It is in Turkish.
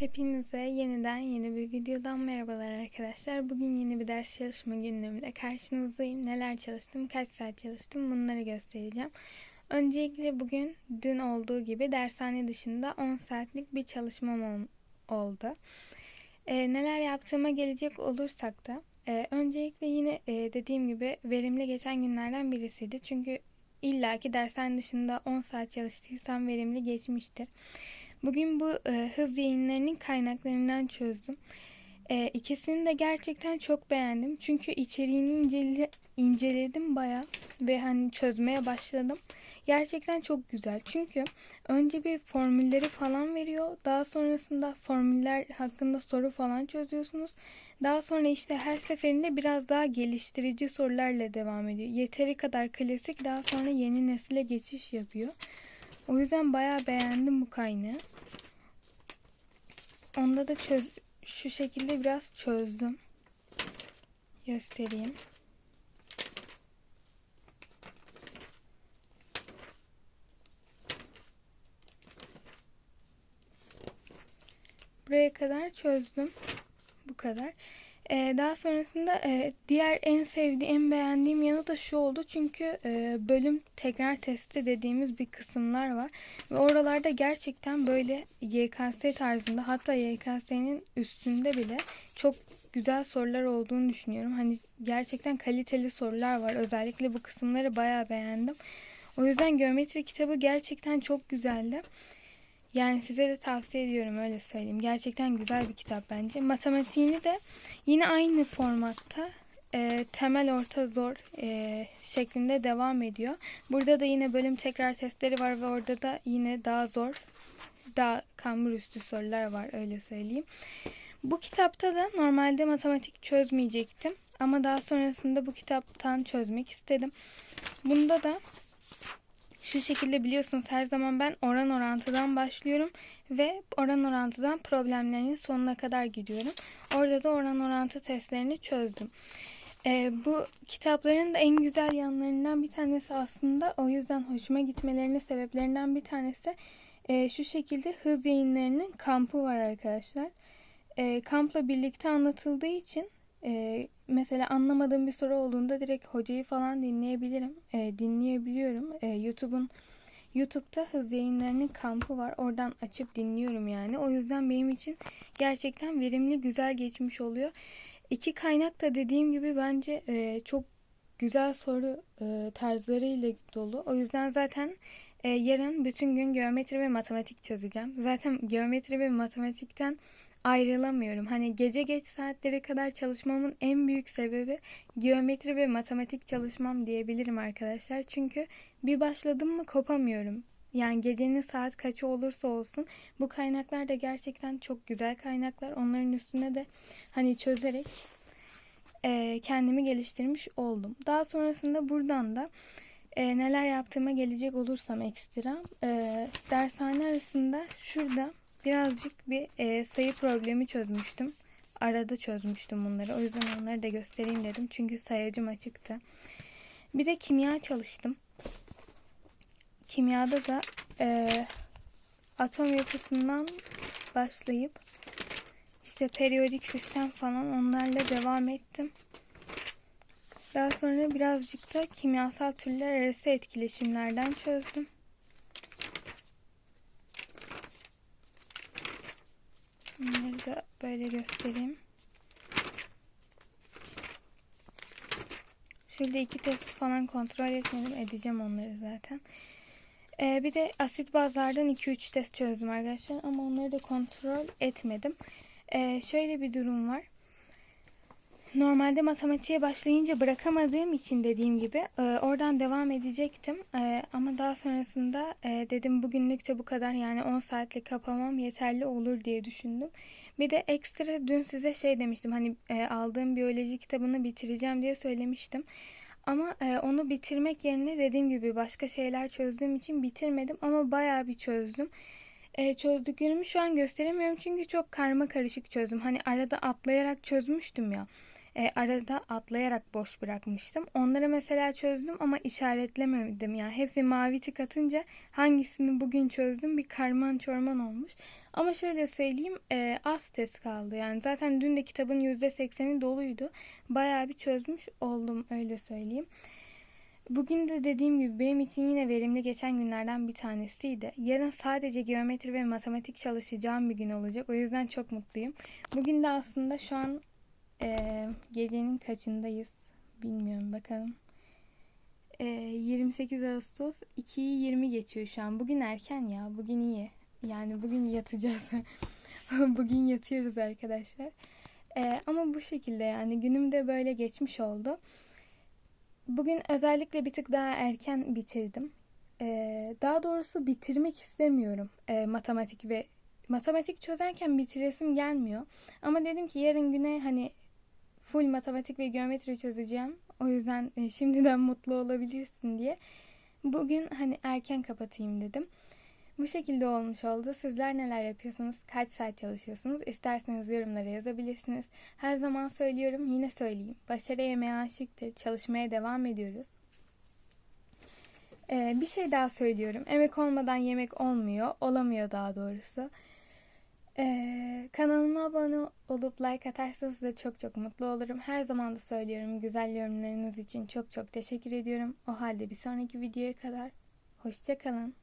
Hepinize yeniden yeni bir videodan merhabalar arkadaşlar. Bugün yeni bir ders çalışma günlüğümle karşınızdayım. Neler çalıştım, kaç saat çalıştım bunları göstereceğim. Öncelikle bugün dün olduğu gibi dershane dışında 10 saatlik bir çalışmam oldu. Ee, neler yaptığıma gelecek olursak da e, öncelikle yine e, dediğim gibi verimli geçen günlerden birisiydi. Çünkü illaki dershane dışında 10 saat çalıştıysam verimli geçmiştir. Bugün bu e, hız yayınlarının kaynaklarından çözdüm. E, ikisini de gerçekten çok beğendim. Çünkü içeriğini incele, inceledim baya ve hani çözmeye başladım. Gerçekten çok güzel. Çünkü önce bir formülleri falan veriyor. Daha sonrasında formüller hakkında soru falan çözüyorsunuz. Daha sonra işte her seferinde biraz daha geliştirici sorularla devam ediyor. Yeteri kadar klasik daha sonra yeni nesile geçiş yapıyor. O yüzden bayağı beğendim bu kaynağı. Onda da çöz şu şekilde biraz çözdüm. Göstereyim. Buraya kadar çözdüm. Bu kadar. Ee, daha sonrasında e, diğer en sevdiğim, en beğendiğim yanı da şu oldu. Çünkü e, bölüm tekrar testi dediğimiz bir kısımlar var. Ve oralarda gerçekten böyle YKS tarzında hatta YKS'nin üstünde bile çok güzel sorular olduğunu düşünüyorum. Hani gerçekten kaliteli sorular var. Özellikle bu kısımları bayağı beğendim. O yüzden geometri kitabı gerçekten çok güzeldi. Yani size de tavsiye ediyorum öyle söyleyeyim. Gerçekten güzel bir kitap bence. Matematiğini de yine aynı formatta e, temel orta zor e, şeklinde devam ediyor. Burada da yine bölüm tekrar testleri var ve orada da yine daha zor, daha kambur üstü sorular var öyle söyleyeyim. Bu kitapta da normalde matematik çözmeyecektim. Ama daha sonrasında bu kitaptan çözmek istedim. Bunda da şu şekilde biliyorsunuz her zaman ben oran orantıdan başlıyorum ve oran orantıdan problemlerin sonuna kadar gidiyorum. Orada da oran orantı testlerini çözdüm. E, bu kitapların da en güzel yanlarından bir tanesi aslında o yüzden hoşuma gitmelerinin sebeplerinden bir tanesi e, şu şekilde hız yayınlarının kampı var arkadaşlar. E, kampla birlikte anlatıldığı için e, mesela anlamadığım bir soru olduğunda direkt hocayı falan dinleyebilirim. E, dinleyebiliyorum. E, YouTube'un YouTube'da hız yayınlarının kampı var. Oradan açıp dinliyorum yani. O yüzden benim için gerçekten verimli, güzel geçmiş oluyor. İki kaynak da dediğim gibi bence e, çok güzel soru e, tarzlarıyla dolu. O yüzden zaten e, yarın bütün gün geometri ve matematik çözeceğim. Zaten geometri ve matematikten ayrılamıyorum. Hani gece geç saatlere kadar çalışmamın en büyük sebebi geometri ve matematik çalışmam diyebilirim arkadaşlar. Çünkü bir başladım mı kopamıyorum. Yani gecenin saat kaçı olursa olsun bu kaynaklar da gerçekten çok güzel kaynaklar. Onların üstüne de hani çözerek e, kendimi geliştirmiş oldum. Daha sonrasında buradan da e, neler yaptığıma gelecek olursam ekstra e, dershane arasında şurada birazcık bir e, sayı problemi çözmüştüm. Arada çözmüştüm bunları. O yüzden onları da göstereyim dedim. Çünkü sayacım açıktı. Bir de kimya çalıştım. Kimyada da e, atom yapısından başlayıp işte periyodik sistem falan onlarla devam ettim. Daha sonra birazcık da kimyasal türler arası etkileşimlerden çözdüm. Bunları da böyle göstereyim. Şurada iki test falan kontrol etmedim. Edeceğim onları zaten. Ee, bir de asit bazlardan 2-3 test çözdüm arkadaşlar. Ama onları da kontrol etmedim. Ee, şöyle bir durum var. Normalde matematiğe başlayınca bırakamadığım için dediğim gibi e, oradan devam edecektim. E, ama daha sonrasında e, dedim bugünlük de bu kadar yani 10 saatlik kapamam yeterli olur diye düşündüm. Bir de ekstra dün size şey demiştim hani aldığım biyoloji kitabını bitireceğim diye söylemiştim. Ama onu bitirmek yerine dediğim gibi başka şeyler çözdüğüm için bitirmedim ama bayağı bir çözdüm. çözdüklerimi şu an gösteremiyorum çünkü çok karma karışık çözdüm. Hani arada atlayarak çözmüştüm ya. E, arada atlayarak boş bırakmıştım. Onları mesela çözdüm ama işaretlemedim. Yani hepsi mavi tik atınca hangisini bugün çözdüm bir karman çorman olmuş. Ama şöyle söyleyeyim e, az test kaldı. Yani zaten dün de kitabın %80'i doluydu. Bayağı bir çözmüş oldum öyle söyleyeyim. Bugün de dediğim gibi benim için yine verimli geçen günlerden bir tanesiydi. Yarın sadece geometri ve matematik çalışacağım bir gün olacak. O yüzden çok mutluyum. Bugün de aslında şu an e, gecenin kaçındayız? Bilmiyorum bakalım. E, 28 Ağustos 2'yi 20 geçiyor şu an. Bugün erken ya. Bugün iyi. Yani bugün yatacağız. bugün yatıyoruz arkadaşlar. E, ama bu şekilde yani günüm de böyle geçmiş oldu. Bugün özellikle bir tık daha erken bitirdim. Ee, daha doğrusu bitirmek istemiyorum ee, matematik ve matematik çözerken bitiresim gelmiyor. Ama dedim ki yarın güne hani full matematik ve geometri çözeceğim. O yüzden e, şimdiden mutlu olabilirsin diye. Bugün hani erken kapatayım dedim. Bu şekilde olmuş oldu. Sizler neler yapıyorsunuz? Kaç saat çalışıyorsunuz? İsterseniz yorumlara yazabilirsiniz. Her zaman söylüyorum, yine söyleyeyim. Başarı yemeğe aşıktır. Çalışmaya devam ediyoruz. Ee, bir şey daha söylüyorum. Emek olmadan yemek olmuyor. Olamıyor daha doğrusu. Ee, kanalıma abone olup like atarsanız da çok çok mutlu olurum. Her zaman da söylüyorum. Güzel yorumlarınız için çok çok teşekkür ediyorum. O halde bir sonraki videoya kadar hoşçakalın.